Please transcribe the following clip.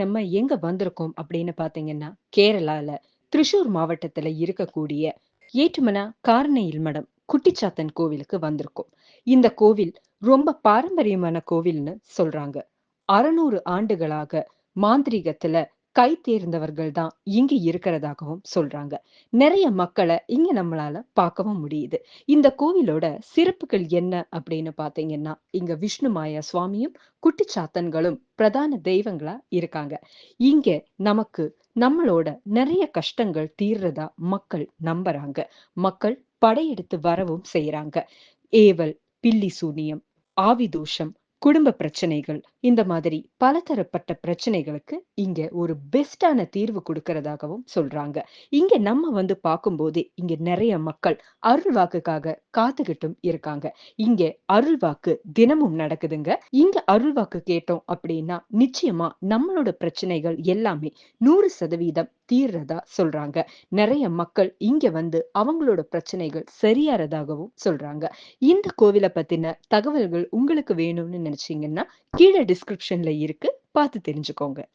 நம்ம எங்க வந்திருக்கோம் அப்படின்னு பாத்தீங்கன்னா கேரளால திரிஷூர் மாவட்டத்துல இருக்கக்கூடிய ஏற்றுமனா காரணையில் மடம் குட்டிச்சாத்தன் கோவிலுக்கு வந்திருக்கோம். இந்த கோவில் ரொம்ப பாரம்பரியமான கோவில்னு சொல்றாங்க. 600 ஆண்டுகளாக மாந்திரீகத்துல கை தேர்ந்தவர்கள் தான் இங்க இருக்கிறதாகவும் சொல்றாங்க. நிறைய மக்கள இங்க நம்மளால பார்க்கவும் முடியுது. இந்த கோவிலோட சிறப்புகள் என்ன அப்படின்னு பாத்தீங்கன்னா இங்க விஷ்ணு மாயா சுவாமியும், குட்டிச்சாத்தன்களும் பிரதான தெய்வங்களா இருக்காங்க. இங்க நமக்கு நம்மளோட நிறைய கஷ்டங்கள் தீர்றதா மக்கள் நம்புறாங்க. மக்கள் படையெடுத்து வரவும் செய்யறாங்க ஏவல், பில்லி சூனியம், ஆவிதோஷம் குடும்ப பிரச்சனைகள் இந்த மாதிரி பலதரப்பட்ட பிரச்சனைகளுக்கு இங்க ஒரு பெஸ்ட்டான தீர்வு கொடுக்கறதாகவும் சொல்றாங்க. இங்க நம்ம வந்து பார்க்கும்போது இங்க நிறைய மக்கள் அருள்வாக்குக்காக காத்துக்கிட்டும் இருக்காங்க. இங்க அருள்வாக்கு தினமும் நடக்குதுங்க. இங்க அருள்வாக்கு கேட்டோம் அப்படின்னா, நிச்சயமா நம்மளோட பிரச்சனைகள் எல்லாமே 100% தீர்றதா சொல்றாங்க. நிறைய மக்கள் இங்க வந்து அவங்களோட பிரச்சனைகள் சரியாறதாகவும் சொல்றாங்க. இந்த கோவில பத்தின தகவல்கள் உங்களுக்கு வேணும்னு நினைச்சீங்கன்னா கீழ டிஸ்கிரிப்ஷன்ல இருக்கு. பார்த்து தெரிஞ்சுக்கோங்க.